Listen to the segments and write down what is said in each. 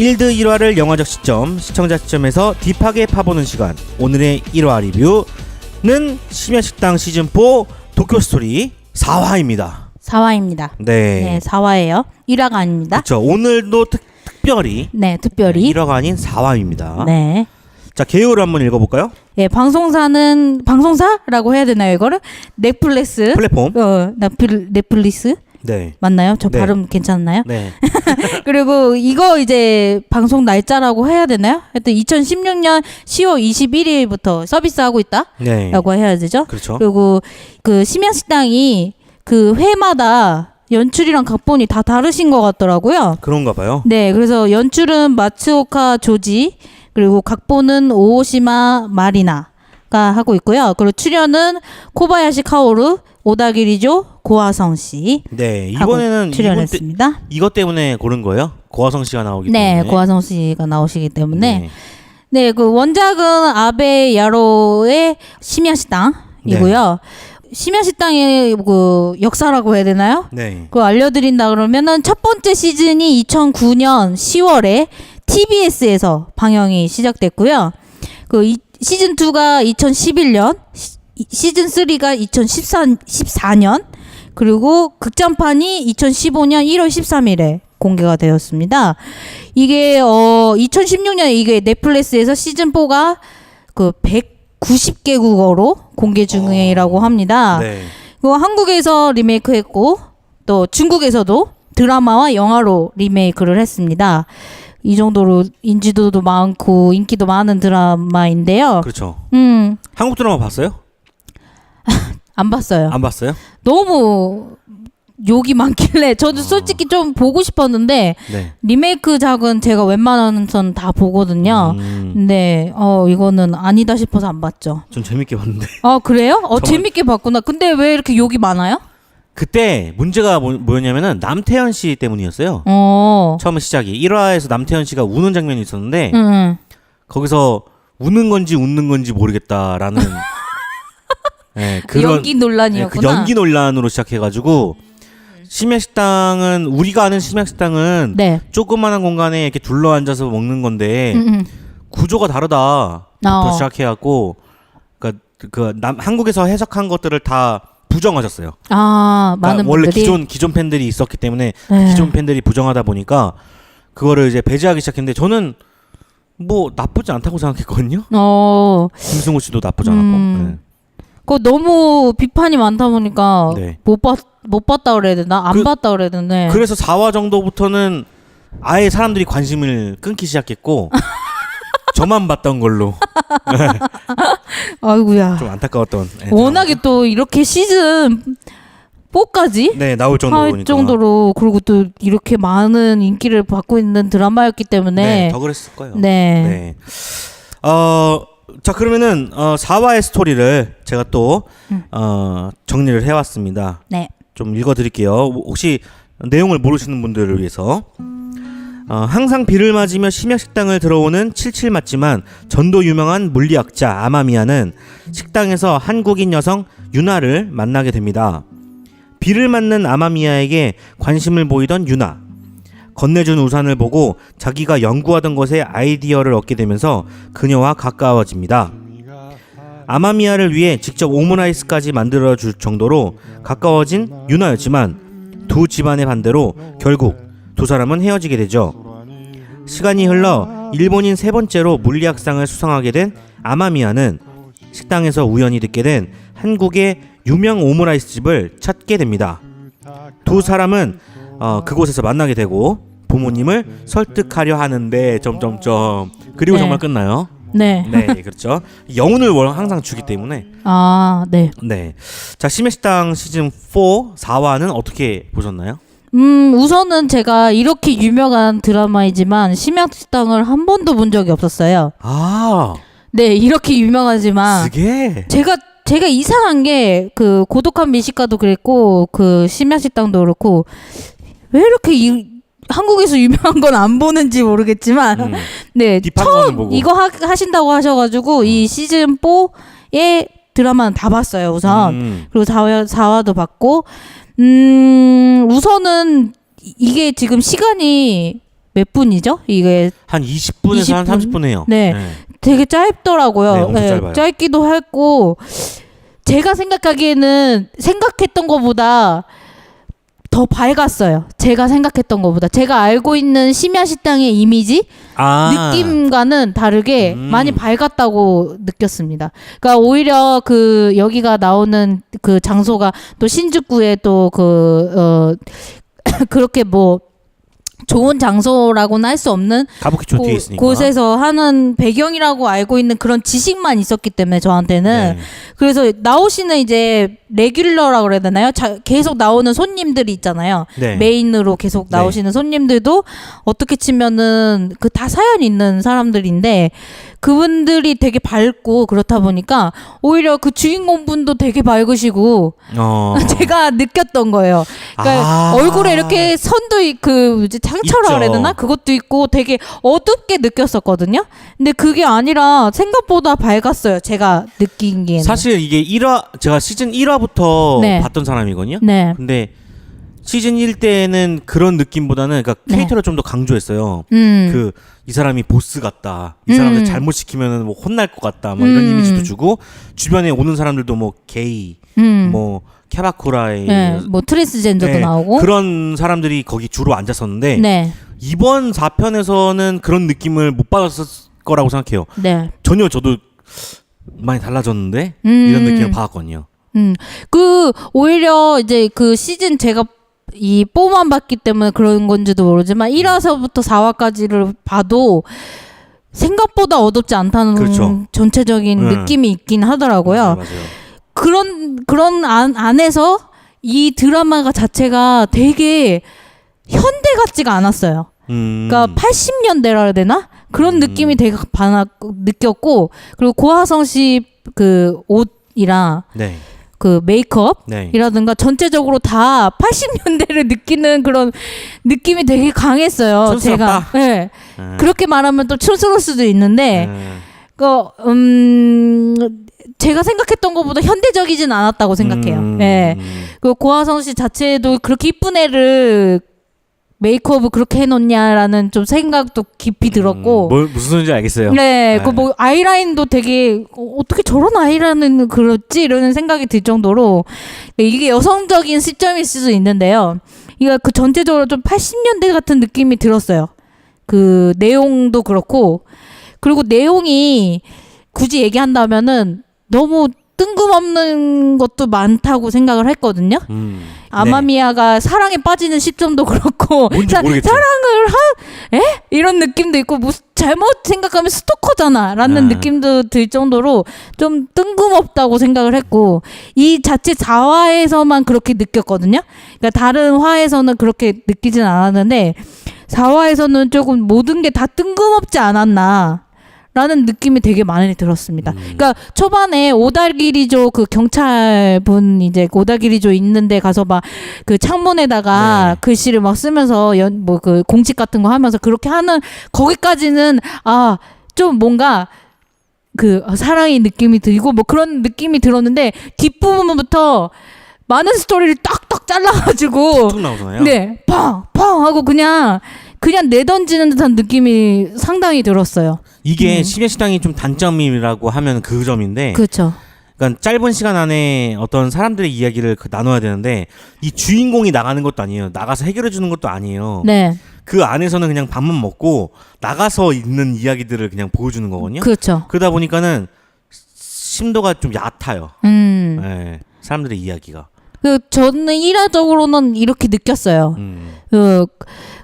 1드 1화를 영화적 시점, 시청자 시점에서 딥하게 파보는 시간. 오늘의 1화 리뷰는 심야식당 시즌4 도쿄스토리 4화입니다. 4화입니다. 네. 네, 4화예요. 1화가 아닙니다. 그렇죠. 오늘도 특, 특별히 네, 특별히. 1화가 아닌 4화입니다. 네. 자, 개요를 한번 읽어 볼까요? 예, 방송사는 방송사라고 해야 되나요, 이거를? 넷플릭스. 플랫폼. 어, 넷플 넷플릭스 네. 맞나요? 저 네. 발음 괜찮나요? 네. 그리고 이거 이제 방송 날짜라고 해야 되나요? 하여튼 2016년 10월 21일부터 서비스하고 있다라고 네. 해야 되죠. 그렇죠. 그리고 그 심야식당이 그 회마다 연출이랑 각본이 다 다르신 것 같더라고요. 그런가 봐요. 네, 그래서 연출은 마츠오카 조지 그리고 각본은 오오시마 마리나가 하고 있고요. 그리고 출연은 코바야시 카오루, 오다기리조, 고화성 씨 네. 이번에는 이분 때, 출연했습니다. 이것 때문에 고른 거예요? 고화성 씨가 나오기 네, 때문에. 고화성 씨가 나오시기 때문에 네. 네, 그 원작은 아베 야로의 심야 식당이고요. 심야 식당의 그 역사라고 해야 되나요? 네. 그거 알려드린다 그러면은 첫 번째 시즌이 2009년 10월에 TBS에서 방영이 시작됐고요. 그 이, 시즌 2가 2011년, 시, 시즌 3가 2014년, 그리고 극장판이 2015년 1월 13일에 공개가 되었습니다. 이게 어 2016년에 이게 넷플릭스에서 시즌 4가 그 190개국어로 공개 중이라고 합니다. 네. 그 한국에서 리메이크했고 또 중국에서도 드라마와 영화로 리메이크를 했습니다. 이 정도로 인지도도 많고 인기도 많은 드라마인데요. 그렇죠. 음, 한국 드라마 봤어요? 안 봤어요. 안 봤어요? 너무 욕이 많길래 저도 아. 솔직히 좀 보고 싶었는데 네. 리메이크작은 제가 웬만한 선 다 보거든요. 음, 근데 어 이거는 아니다 싶어서 안 봤죠. 좀 재밌게 봤는데. 아 그래요? 어 저는- 재밌게 봤구나. 근데 왜 이렇게 욕이 많아요? 그때 문제가 뭐, 뭐였냐면은 남태현 씨 때문이었어요. 어, 처음에 시작이 1화에서 남태현 씨가 우는 장면이 있었는데 응, 응. 거기서 우는 건지 웃는 건지 모르겠다라는 네, 그런 연기 네, 논란이었구나. 그 연기 논란으로 시작해가지고 심야식당은 우리가 아는 심야식당은 네. 조그마한 공간에 이렇게 둘러 앉아서 먹는 건데 음, 음. 구조가 다르다. 부터 어. 시작해갖고 그러니까 그 남, 한국에서 해석한 것들을 다 부정하셨어요. 아, 그러니까 많은 원래 분들이 기존 기존 팬들이 있었기 때문에 네. 기존 팬들이 부정하다 보니까 그거를 이제 배제하기 시작했는데 저는 뭐 나쁘지 않다고 생각했거든요. 어, 김승우 씨도 나쁘지 않았고. 음. 그거 너무 비판이 많다 보니까 네. 못 봤, 못 봤다 그래야 되나? 안 그- 봤다 그래야 되나? 네. 그래서 4화 정도부터는 아예 사람들이 관심을 끊기 시작했고 저만 봤던 걸로 아이고야. 좀 안타까웠던. 네, 워낙에 또 이렇게 시즌 4까지 네 나올 정도로 할 보니까. 정도로 그리고 또 이렇게 많은 인기를 받고 있는 드라마였기 때문에 네, 더 그랬을 거예요. 네. 네. 어, 자 그러면은 어, 4화의 스토리를 제가 또 음. 어, 정리를 해왔습니다. 네. 좀 읽어드릴게요. 혹시 내용을 모르시는 분들을 위해서 어, 항상 비를 맞으며 심야식당을 들어오는 칠칠 맞지만 전도 유명한 물리학자 아마미야는 식당에서 한국인 여성 유나를 만나게 됩니다. 비를 맞는 아마미야에게 관심을 보이던 유나. 건네준 우산을 보고 자기가 연구하던 것에 아이디어를 얻게 되면서 그녀와 가까워집니다. 아마미야를 위해 직접 오므라이스까지 만들어 줄 정도로 가까워진 유나였지만 두 집안의 반대로 결국 두 사람은 헤어지게 되죠. 시간이 흘러 일본인 세 번째로 물리학상을 수상하게 된 아마미야는 식당에서 우연히 듣게 된 한국의 유명 오므라이스 집을 찾게 됩니다. 두 사람은 어, 그곳에서 만나게 되고 부모님을 설득하려 하는데 점점점 그리고 네. 정말 끝나요. 네. 네, 그렇죠. 월- 항상 주기 때문에 아, 네. 네. 자, 심해식당 시즌 4 4화는 어떻게 보셨나요? 음, 우선은 제가 이렇게 유명한 드라마이지만 심야식당을 한 번도 본 적이 없었어요. 아, 네, 이렇게 유명하지만 그게 제가 제가 이상한 게 그 고독한 미식가도 그랬고 그 심야식당도 그렇고 왜 이렇게 이, 한국에서 유명한 건 안 보는지 모르겠지만 음, 네 처음 보고. 이거 하, 하신다고 하셔가지고 이 시즌 4의 드라마는 다 봤어요 우선 음, 그리고 4화, 4화도 봤고 음 우선은 이- 이게 지금 시간이 몇 분이죠? 이게 한 20분에서 한 20분? 30분 해요. 네. 되게 짧더라고요. 네, 짧아요. 짧기도 했고 제가 생각하기에는 생각했던 것보다 더 밝았어요. 제가 생각했던 것보다 제가 알고 있는 심야 식당의 이미지 아, 느낌과는 다르게 음. 많이 밝았다고 느꼈습니다. 그러니까 오히려 그 여기가 나오는 그 장소가 또 신주쿠에 또그 어 그렇게 뭐 좋은 장소라고는 할 수 없는 가부키초 뒤에 곳- 있으니까. 곳에서 하는 배경이라고 알고 있는 그런 지식만 있었기 때문에 저한테는 네. 그래서 나오시는 이제 레귤러라고 그래야 되나요? 자, 계속 나오는 손님들이 있잖아요. 네. 메인으로 계속 네. 나오시는 손님들도 어떻게 치면은 그 다 사연 있는 사람들인데 그분들이 되게 밝고 그렇다 보니까 오히려 그 주인공분도 되게 밝으시고 어. 제가 느꼈던 거예요. 그러니까 아. 얼굴에 이렇게 선도 있- 그 이제 상처라. 그래야 되나? 그것도 있고 되게 어둡게 느꼈었거든요. 근데 그게 아니라 생각보다 밝았어요. 제가 느낀기에는. 사실 이게 1화 제가 시즌 1화부터 네. 봤던 사람이거든요. 네. 근데 시즌 1 때는 그런 느낌보다는 그러니까 네. 캐릭터를 좀 더 강조했어요. 음. 그 이 사람이 보스 같다. 이 사람들 음. 잘못 시키면은 뭐 혼날 것 같다. 뭐 이런 음. 이미지도 주고 주변에 오는 사람들도 뭐 게이, 음. 뭐 케바쿠라의 네. 뭐 트랜스젠더도 네, 나오고. 그런 사람들이 거기 주로 앉았었는데 네. 이번 4편에서는 그런 느낌을 못 받았을 거라고 생각해요. 네. 전혀 저도 많이 달라졌는데 음. 이런 느낌을 받았거든요. 음. 그 오히려 이제 그 시즌 제가 이 뽀만 봤기 때문에 그런 건지도 모르지만 1화서부터 4화까지를 봐도 생각보다 어둡지 않다는 그렇죠. 전체적인 네. 느낌이 있긴 하더라고요. 맞아요, 맞아요. 그런 그런 안, 안에서 이 드라마가 자체가 되게 현대 같지가 않았어요. 음. 그러니까 80년대라 해야 되나? 그런 음. 느낌이 되게 많았 느꼈고 그리고 고하성 씨 그 옷이랑 네, 그 메이크업 네. 이라든가 전체적으로 다 80년대를 느끼는 그런 느낌이 되게 강했어요. 촌스럽다? 제가 네. 네. 그렇게 말하면 또 촌스러울 수도 있는데 네. 그 음, 제가 생각했던 것보다 현대적이진 않았다고 생각해요. 음. 네. 그 고하성 씨 자체도 그렇게 이쁜 애를 메이크업을 그렇게 해놓냐라는 좀 생각도 깊이 들었고. 음, 뭘 무슨 소리인지 알겠어요. 네, 네. 그 뭐 아이라인도 되게 어, 어떻게 저런 아이라인을 그렸지 이러는 생각이 들 정도로 네, 이게 여성적인 시점일 수도 있는데요. 이거 그 전체적으로 좀 80년대 같은 느낌이 들었어요. 그 내용도 그렇고 그리고 내용이 굳이 얘기한다면은 너무 뜬금없는 것도 많다고 생각을 했거든요. 음. 아마미야가 사랑에 빠지는 시점도 그렇고 네. 뭔지 사- 모르겠죠. 사랑을 하 에? 이런 느낌도 있고 뭐 잘못 생각하면 스토커잖아라는 네. 느낌도 들 정도로 좀 뜬금없다고 생각을 했고 이 자체 4화에서만 그렇게 느꼈거든요. 그러니까 다른 화에서는 그렇게 느끼진 않았는데 4화에서는 조금 모든 게 다 뜬금없지 않았나. 라는 느낌이 되게 많이 들었습니다. 음. 그러니까 초반에 오달기리조 그 경찰분 이제 오달기리조 있는데 가서 막 그 창문에다가 네. 글씨를 막 쓰면서 연뭐그 공식 같은 거 하면서 그렇게 하는 거기까지는 아 좀 뭔가 그 사랑의 느낌이 들고 뭐 그런 느낌이 들었는데 뒷부분부터 많은 스토리를 딱딱 잘라가지고. 네, 팡! 팡! 하고 그냥, 그냥 내던지는 듯한 느낌이 상당히 들었어요. 이게 음. 심야식당이 좀 단점이라고 하면 그 점인데, 그렇죠. 그러니까 짧은 시간 안에 어떤 사람들의 이야기를 그 나눠야 되는데 이 주인공이 나가는 것도 아니에요. 나가서 해결해 주는 것도 아니에요. 네, 그 안에서는 그냥 밥만 먹고 나가서 있는 이야기들을 그냥 보여주는 거거든요. 그렇죠. 그러다 보니까는 심도가 좀 얕아요. 음. 예, 사람들의 이야기가. 그, 저는 일화적으로는 이렇게 느꼈어요. 음. 그,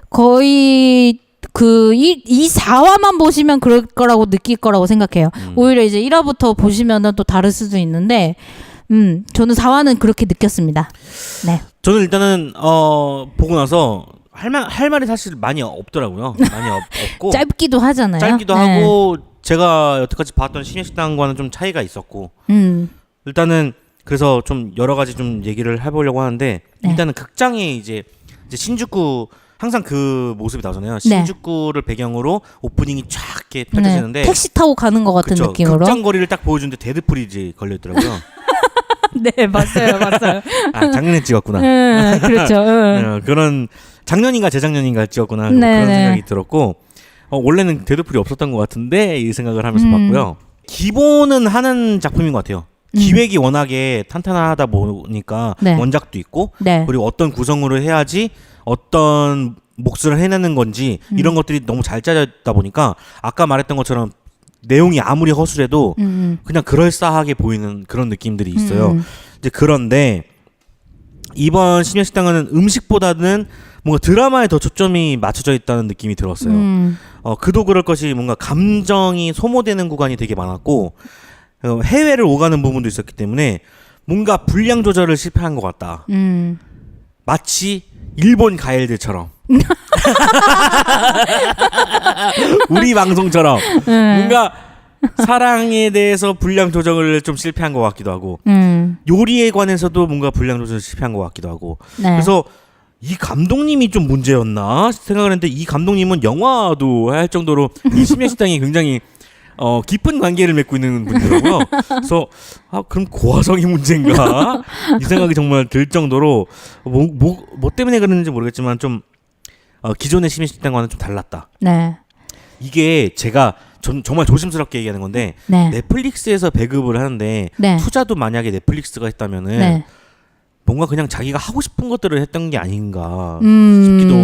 거의, 그, 이, 이 4화만 보시면 그럴 거라고 느낄 거라고 생각해요. 음. 오히려 이제 1화부터 보시면은 또 다를 수도 있는데, 음, 저는 4화는 그렇게 느꼈습니다. 네. 저는 일단은 어 보고 나서 할말 할 말이 사실 많이 없더라고요. 많이 없, 없고 짧기도 하잖아요. 짧기도 네. 하고 제가 여태까지 봤던 심야식당과는 좀 차이가 있었고 음, 일단은 그래서 좀 여러 가지 좀 얘기를 해보려고 하는데 네. 일단은 극장에 이제 이제 신주쿠 항상 그 모습이 나오잖아요. 네. 신주쿠를 배경으로 오프닝이 쫙 이렇게 펼쳐지는데 네. 택시 타고 가는 것 같은 그쵸, 느낌으로. 극장 거리를 딱 보여주는데 데드풀이 걸려 있더라고요. 네, 맞아요, 맞아요. 아 작년에 찍었구나. 음, 그렇죠. 음. 어, 그런 작년인가 재작년인가 찍었구나 네, 그런 네. 생각이 들었고 어, 원래는 데드풀이 없었던 것 같은데 이 생각을 하면서 음. 봤고요. 기본은 하는 작품인 것 같아요. 음. 기획이 워낙에 탄탄하다 보니까 네. 원작도 있고 네. 그리고 어떤 구성으로 해야지 어떤 몫을 해내는 건지 음. 이런 것들이 너무 잘 짜졌다 보니까 아까 말했던 것처럼 내용이 아무리 허술해도 음, 음. 그냥 그럴싸하게 보이는 그런 느낌들이 있어요. 음, 이제 그런데 이번 심야식당은 음식보다는 뭔가 드라마에 더 초점이 맞춰져 있다는 느낌이 들었어요. 음. 어, 그도 그럴 것이 뭔가 감정이 소모되는 구간이 되게 많았고 어, 해외를 오가는 부분도 있었기 때문에 뭔가 분량 조절을 실패한 것 같다. 음. 마치 일본 가일들처럼 우리 방송처럼 음. 뭔가 사랑에 대해서 분량 조정을 좀 실패한 것 같기도 하고 음. 요리에 관해서도 뭔가 분량 조절 실패한 것 같기도 하고 네. 그래서 이 감독님이 좀 문제였나 생각을 했는데 이 감독님은 영화도 할 정도로 이 심야 식당이 굉장히 어 깊은 관계를 맺고 있는 분이더라고요. 그래서 아 그럼 고화성이 문제인가 이 생각이 정말 들 정도로 뭐 뭐 뭐 때문에 그랬는지 모르겠지만 좀 어, 기존의 심야식당과는 좀 달랐다. 네. 이게 제가 전, 정말 조심스럽게 얘기하는 건데 네. 넷플릭스에서 배급을 하는데 네. 투자도 만약에 넷플릭스가 했다면은 네. 뭔가 그냥 자기가 하고 싶은 것들을 했던 게 아닌가 음. 싶기도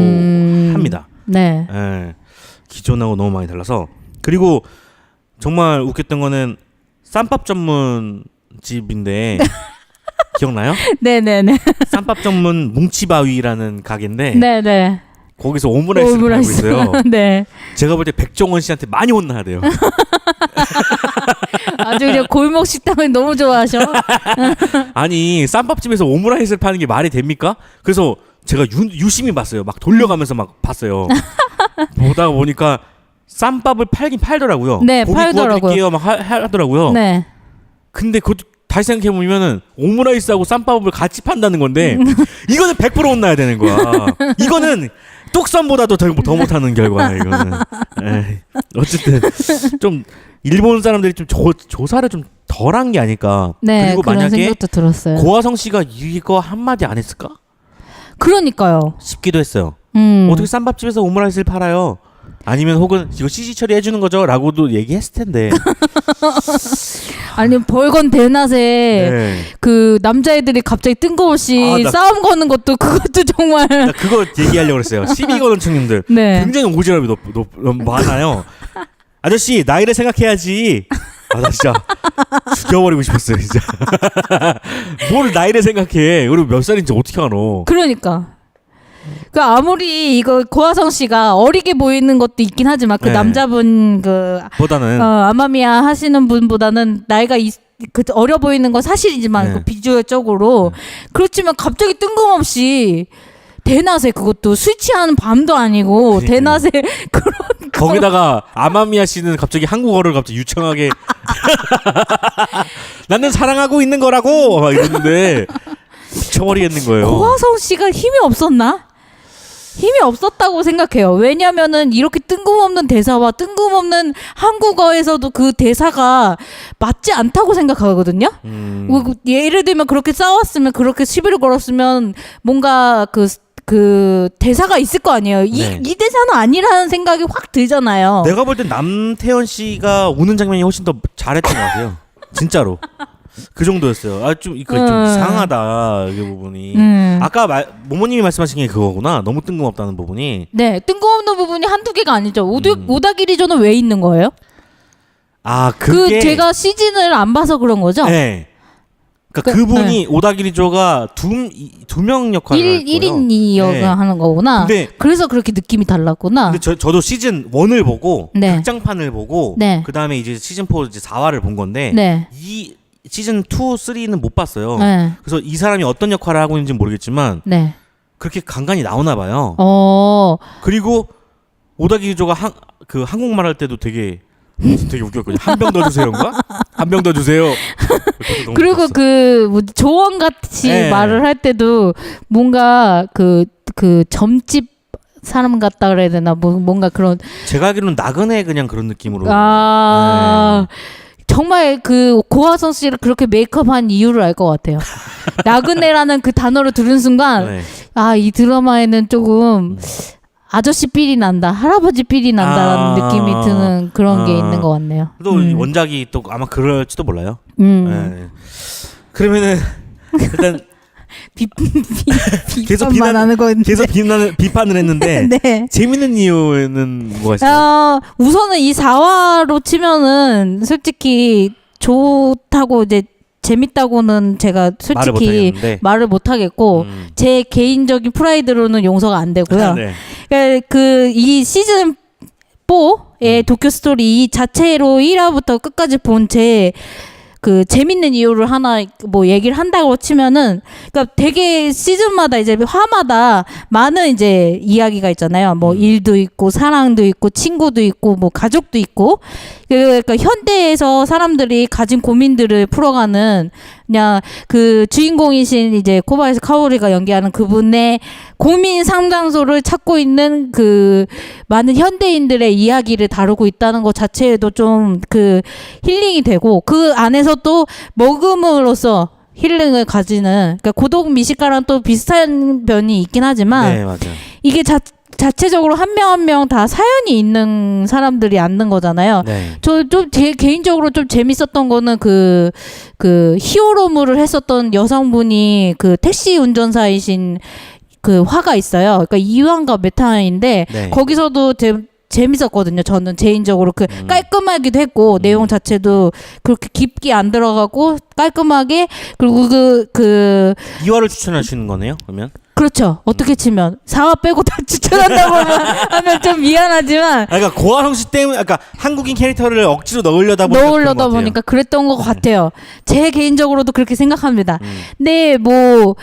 합니다. 네. 예. 기존하고 너무 많이 달라서 그리고 정말 웃겼던 거는 쌈밥 전문 집인데 기억나요? 네, 네, 네. 쌈밥 전문 뭉치바위라는 가게인데 네, 네. 거기서 오므라이스를 팔고 있어요. 네. 제가 볼 때 백종원 씨한테 많이 혼나야 돼요. 아주 그냥 골목 식당을 너무 좋아하셔. 아니 쌈밥집에서 오므라이스를 파는 게 말이 됩니까? 그래서 제가 유, 유심히 봤어요. 막 돌려가면서 막 봤어요. 보다가 보니까 쌈밥을 팔긴 팔더라고요. 네, 고기 팔더라고요. 구워드릴게요. 막 하, 하더라고요. 네. 근데 그 다시 생각해 보면은 오므라이스하고 쌈밥을 같이 판다는 건데 이거는 100% 혼나야 되는 거야. 이거는 뚝섬보다도 더, 더 못하는 결과야 이거는. 에이, 어쨌든 좀 일본 사람들이 좀 조, 조사를 좀 덜한 게 아닐까. 네. 그리고 만약에. 고화성 씨가 이거 한 마디 안 했을까 그러니까요. 싶기도 했어요. 음. 어떻게 쌈밥집에서 오므라이스를 팔아요? 아니면 혹은 이거 CG 처리해 주는 거죠?라고도 얘기했을 텐데. 아니 벌건 대낮에 네. 그 남자애들이 갑자기 뜬금없이 아, 나- 싸움 거는 것도 그것도 정말 나 그거 얘기하려고 그랬어요. 시비 거는 청년들 네. 굉장히 오지랖이 높, 높, 높, 많아요. 아저씨 나이를 생각해야지. 아 나 진짜 죽여버리고 싶었어요 진짜. 뭘 나이를 생각해? 그리고 몇 살인지 어떻게 알아? 그러니까. 그 아무리 이거 고화성 씨가 어리게 보이는 것도 있긴 하지만 그 네. 남자분 그 보다는 어, 아마미야 하시는 분보다는 나이가 있, 그 어려 보이는 건 사실이지만 네. 그 비주얼적으로 그렇지만 갑자기 뜬금없이 대낮에 그것도 술 취하는 밤도 아니고 그러니까요. 대낮에 그런 거기다가 아마미야 씨는 갑자기 한국어를 갑자기 유창하게 나는 사랑하고 있는 거라고 막 이러는데 미쳐버리겠는 거예요. 고화성 씨가 힘이 없었나? 힘이 없었다고 생각해요. 왜냐면은 이렇게 뜬금없는 대사와 뜬금없는 한국어에서도 그 대사가 맞지 않다고 생각하거든요. 음, 뭐, 그 예를 들면 그렇게 싸웠으면 그렇게 시비를 걸었으면 뭔가 그, 그 대사가 있을 거 아니에요. 이, 네. 이 대사는 아니라는 생각이 확 들잖아요. 내가 볼 땐 남태현 씨가 우는 장면이 훨씬 더 잘했던 것 같아요. 진짜로. 그 정도였어요. 아 좀 이거 좀 음. 이상하다 이 부분이. 음. 아까 말, 모모님이 말씀하신 게 그거구나. 너무 뜬금없다는 부분이. 네, 뜬금없는 부분이 한두 개가 아니죠. 오드, 음. 오다기 리조는 왜 있는 거예요? 아그 그게 제가 시즌을 안 봐서 그런 거죠? 네. 그러니까 그- 그, 분이 오다기리조가 두두명 역할을 할일 거예요. 1인이어가 네. 하는 거구나. 근데 그래서 그렇게 느낌이 달랐구나. 근데 저, 저도 시즌 1을 보고 네. 극장판을 보고 네. 그다음에 이제 시즌 4 이제 4화를 본 건데 네. 이 시즌 2, 3는 못 봤어요. 네. 그래서 이 사람이 어떤 역할을 하고 있는지 모르겠지만 네. 그렇게 간간히 나오나 봐요. 어. 그리고 오다기 기조가 한, 그 한국말 할 때도 되게 되게 웃겼거든요. 한 병 더 주세요인가? 한 병 더 주세요. 그리고 웃겼어. 그 뭐, 조언 같이 네. 말을 할 때도 뭔가 그그 점집 사람 같다 그래야 되나 뭐 뭔가 그런 제가 알기로는 나그네 그냥 그런 느낌으로 아 정말 그 고화성 씨를 그렇게 메이크업한 이유를 알 것 같아요. 나그네라는 그 단어를 들은 순간 네. 아이 드라마에는 조금 아저씨 삘이 난다, 할아버지 삘이 난다라는 아. 느낌이 드는 그런 게 아. 있는 것 같네요. 또 음. 원작이 또 아마 그럴지도 몰라요. 음. 네. 그러면은 일단 비, 비, 계속 비난- 하는 거였는데. 계속 비난을 비판을 했는데 네. 재밌는 이유는 뭐가 있어요? 어, 우선은 이 4화로 치면은 솔직히 좋다고 이제 재밌다고는 제가 솔직히. 말을 못 하겠고 음. 제 개인적인 프라이드로는 용서가 안 되고요. 네. 그이 시즌 4의 도쿄 스토리 이 자체로 1화부터 끝까지 본제 그 재밌는 이유를 하나 뭐 얘기를 한다고 치면은 그러니까 되게 시즌마다 이제 화마다 많은 이제 이야기가 있잖아요. 뭐 음. 일도 있고 사랑도 있고 친구도 있고 뭐 가족도 있고 그러니까 현대에서 사람들이 가진 고민들을 풀어가는 그냥 그 주인공이신 이제 코바야시 카오리가 연기하는 그분의 고민 상담소를 찾고 있는 그 많은 현대인들의 이야기를 다루고 있다는 것 자체에도 좀 그 힐링이 되고 그 안에서 또 먹음으로써 힐링을 가지는 그러니까 고독 미식가랑 또 비슷한 면이 있긴 하지만 네, 맞아요. 이게 자, 자체적으로 한 명 한 명 다 사연이 있는 사람들이 앉는 거잖아요. 네. 저좀제 개인적으로 좀 재밌었던 거는 그, 그 히어로물을 했었던 여성분이 그 택시 운전사이신 그 화가 있어요. 그러니까 이화인가 메타인데 네. 거기서도 제, 재밌었거든요. 저는 개인적으로 그 음. 깔끔하기도 했고 내용 자체도 그렇게 깊게 안 들어가고 깔끔하게 그리고 그그 이화를 추천하시는 거네요. 그러면 그렇죠. 어떻게 치면 사화 빼고 다 추천한다고 하면, 하면 좀 미안하지만 아, 그러니까 고아성 씨 때문에 아까 한국인 캐릭터를 억지로 넣으려다 보니까 넣으려다. 보니까 그랬던 것 같아요. 제 개인적으로도 그렇게 생각합니다. 음. 근데 뭐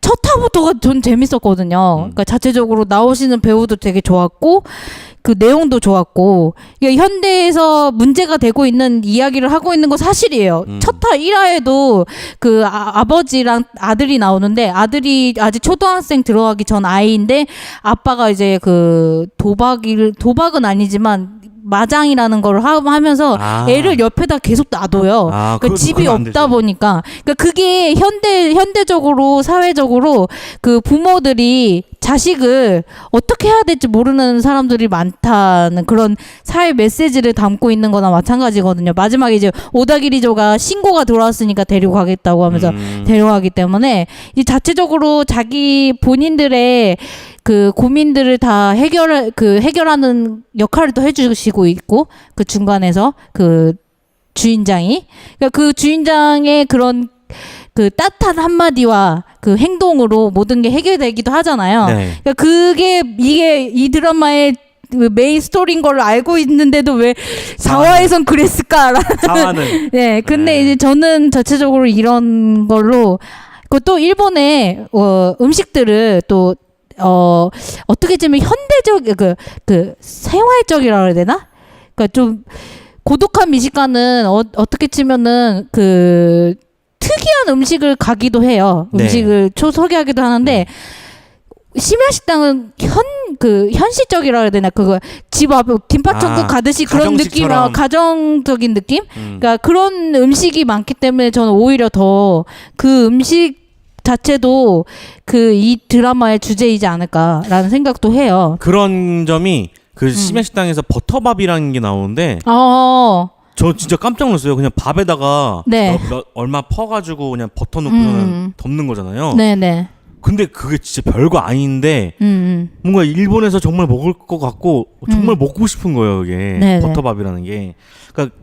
첫 화부터가 전 재밌었거든요. 음. 그러니까 자체적으로 나오시는 배우도 되게 좋았고 그 내용도 좋았고 이게 현대에서 문제가 되고 있는 이야기를 하고 있는 건 사실이에요. 음. 첫화 1화에도 그 아, 버지랑 아들이 나오는데 아들이 아직 초등학생 들어가기 전 아이인데 아빠가 이제 그 도박을 도박은 아니지만 마장이라는 걸 하- 하면서 아. 애를 옆에다 계속 놔둬요. 아, 그러니까 그거- 집이 없다. 보니까 그러니까 그게 현대 현대적으로 사회적으로 그 부모들이 자식을 어떻게 해야 될지 모르는 사람들이 많다는 그런 사회 메시지를 담고 있는 거나 마찬가지거든요. 마지막에 이제 오다기리조가 신고가 들어왔으니까 데리고 가겠다고 하면서 음. 데려가기 때문에 이 자체적으로 자기 본인들의 그 고민들을 다 해결 그 해결하는 역할을 또 해주시고 있고 그 중간에서 그 주인장이 그러니까 그 주인장의 그런 그 따뜻한 한마디와 그 행동으로 모든 게 해결되기도 하잖아요. 네. 그러니까 그게 이게 이 드라마의 그 메인 스토리인 걸 알고 있는데도 왜 4화에선 그랬을까라는 사화는 네, 근데 네. 이제 저는 자체적으로 이런 걸로 그또 일본의 어, 음식들을 또 어, 어떻게 보면 현대적 그, 그 생활적이라 그래야 되나? 그러니까 좀 고독한 미식가는 어, 어떻게 치면은 그 특이한 음식을 가기도 해요. 네. 음식을 초 소개하기도 하는데 심야식당은 현 그 현실적이라 해야 되나 그거 집 앞에 김밥 천국 아, 가듯이 그런 느낌 어. 가정적인 느낌 음. 그러니까 그런 음식이 많기 때문에 저는 오히려 더 그 음식 자체도 그 이 드라마의 주제이지 않을까라는 생각도 해요. 그런 점이 음. 그 심야식당에서 버터밥이라는 게 나오는데 어, 저 진짜 깜짝 놀랐어요. 그냥 밥에다가 네. 몇- 몇- 얼마 퍼가지고 그냥 버터 넣고서는 음. 덮는 거잖아요. 네네. 근데 그게 진짜 별거 아닌데 음, 음. 뭔가 일본에서 정말 먹을 것 같고 정말 음. 먹고 싶은 거예요. 이게 네네. 버터밥이라는 게. 그러니까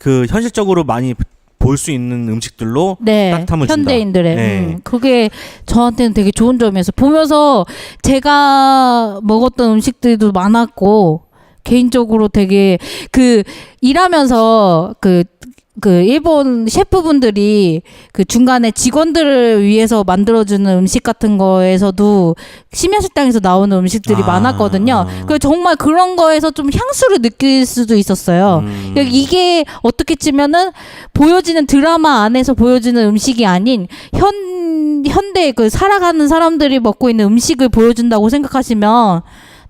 그 현실적으로 많이 볼 수 있는 음식들로 네, 따뜻함을 준다. 현대인들의 네. 음, 그게 저한테는 되게 좋은 점이어서 보면서 제가 먹었던 음식들도 많았고 개인적으로 되게 그 일하면서 그그 일본 셰프분들이 그 중간에 직원들을 위해서 만들어주는 음식 같은 거에서도 심야식당에서 나오는 음식들이 아. 많았거든요. 그 정말 그런 거에서 좀 향수를 느낄 수도 있었어요. 음. 그러니까 이게 어떻게 치면은 보여지는 드라마 안에서 보여지는 음식이 아닌 현 현대 그 살아가는 사람들이 먹고 있는 음식을 보여준다고 생각하시면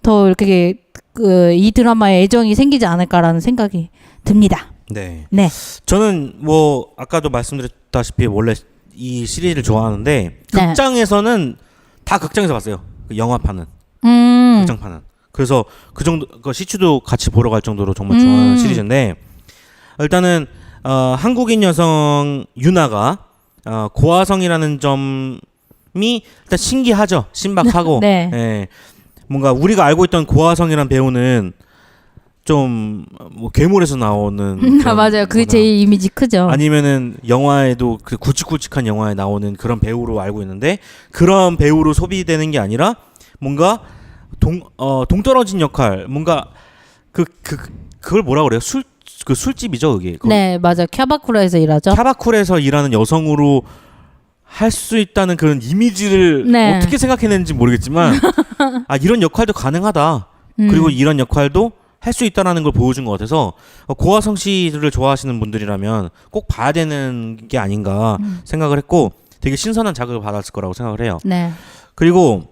더 이렇게 그 이 드라마에 애정이 생기지 않을까라는 생각이 듭니다. 네. 네. 저는 뭐 아까도 말씀드렸다시피 원래 이 시리즈를 좋아하는데 네. 극장에서는 다 극장에서 봤어요. 그 영화판은 음. 극장판은. 그래서 그 정도 그 시추도 같이 보러 갈 정도로 정말 좋아하는 음. 시리즈인데 일단은 어, 한국인 여성 유나가 어, 고아성이라는 점이 일단 신기하죠. 신박하고 네. 예, 뭔가 우리가 알고 있던 고아성이란 배우는 좀 뭐 괴물에서 나오는 아 맞아요. 그게 제일 이미지 크죠. 아니면은 영화에도 그 굵직굵직한 영화에 나오는 그런 배우로 알고 있는데 그런 배우로 소비되는 게 아니라 뭔가 동 어 동떨어진 역할 뭔가 그 그 그 걸 뭐라 그래요 술 그 술집이죠 그게 거기 네 맞아. 캬바쿠라에서 일하죠. 캬바쿨에서 일하는 여성으로 할 수 있다는 그런 이미지를 네. 어떻게 생각했는지 모르겠지만 아 이런 역할도 가능하다 음. 그리고 이런 역할도 할 수 있다라는 걸 보여준 것 같아서 어, 고화성 씨를 좋아하시는 분들이라면 꼭 봐야 되는 게 아닌가 음. 생각을 했고 되게 신선한 자극을 받았을 거라고 생각을 해요. 네. 그리고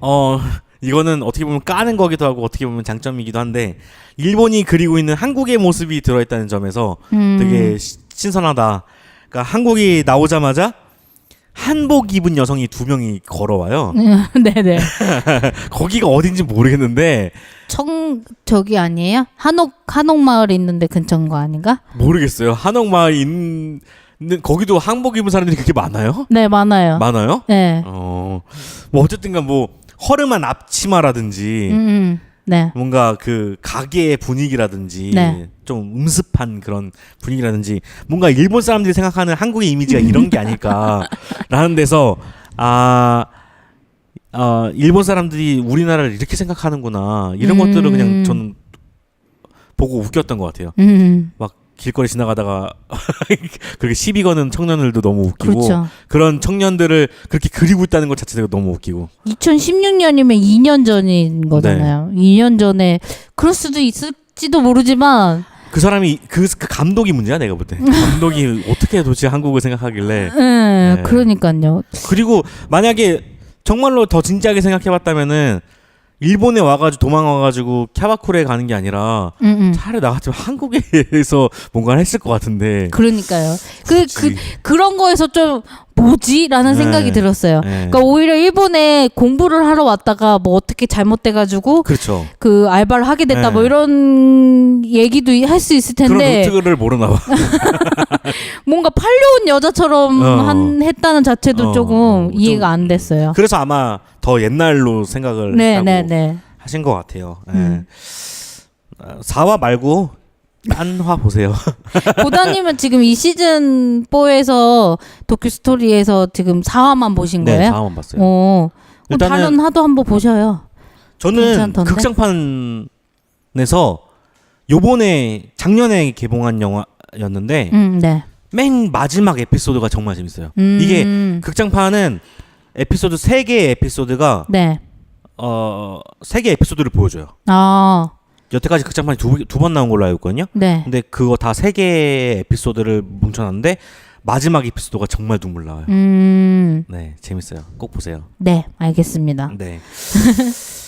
어 이거는 어떻게 보면 까는 거기도 하고 어떻게 보면 장점이기도 한데 일본이 그리고 있는 한국의 모습이 들어있다는 점에서 음. 되게 시- 신선하다. 그러니까 한국이 나오자마자 한복 입은 여성이 두 명이 걸어와요. 네네. 거기가 어딘지 모르겠는데 청 저기 아니에요? 한옥 한옥 마을 있는데 근처인 거 아닌가? 모르겠어요. 한옥 마을 있는 거기도 한복 입은 사람들이 그렇게 많아요? 네 많아요. 많아요? 네. 어. 뭐 어쨌든간 뭐 허름한 앞치마라든지 음, 음. 네. 뭔가 그 가게의 분위기라든지 네. 좀 음습한 그런 분위기라든지 뭔가 일본 사람들이 생각하는 한국의 이미지가 이런 게 아닐까라는 데서 아 어, 일본 사람들이 우리나라를 이렇게 생각하는구나 이런 음. 것들을 그냥 저는 보고 웃겼던 것 같아요. 음. 막 길거리 지나가다가 그렇게 시비 거는 청년들도 너무 웃기고 그렇죠. 그런 청년들을 그렇게 그리고 있다는 것 자체가 너무 웃기고 2016년이면 2년 전인 거잖아요. 네. 2년 전에 그럴 수도 있을지도 모르지만 그 사람이 그, 그 감독이 문제야 내가 볼 때 감독이 어떻게 도대체 한국을 생각하길래 네, 네. 그러니까요. 그리고 만약에 정말로 더 진지하게 생각해봤다면은 일본에 와가지고 도망와가지고 캬바쿠레 가는 게 아니라 음, 음. 차라리 나 같으면 한국에서 뭔가를 했을 것 같은데 그러니까요. 그, 그. 그런 거에서 좀 뭐지 라는 네. 생각이 들었어요. 네. 그러니까 오히려 일본에 공부를 하러 왔다가 뭐 어떻게 잘못돼가지고 그렇죠 그 알바를 하게 됐다 네. 뭐 이런 얘기도 할 수 있을 그런 텐데 루트를 모르나 봐 뭔가 팔려온 여자처럼 어. 한 했다는 자체도 어, 조금 어, 이해가 좀- 안 됐어요. 그래서 아마 더 옛날로 생각을 네, 했다고 네, 네. 하신 것 같아요 예. 음. 어, 4화 말고 딴화 보세요 보다님은 지금 이 시즌 4에서 도쿄 스토리에서 지금 4화만 보신 네 거예요? 4화만 봤어요 어. 그럼 일단은- 다른 화도 한번 보셔요. 저는 괜찮던데? 극장판에서 요번에 작년에 개봉한 영화였는데 음, 네. 맨 마지막 에피소드가 정말 재밌어요. 음, 이게 극장판은 에피소드 세 개의 에피소드가 네. 어 세 개의 에피소드를 보여줘요. 아, 여태까지 극장판이 두번 나온 걸로 알고 있거든요. 네. 근데 그거 다 세 개의 에피소드를 뭉쳐놨는데 마지막 에피소드가 정말 눈물 나와요. 음, 네, 재밌어요. 꼭 보세요. 네, 알겠습니다. 네.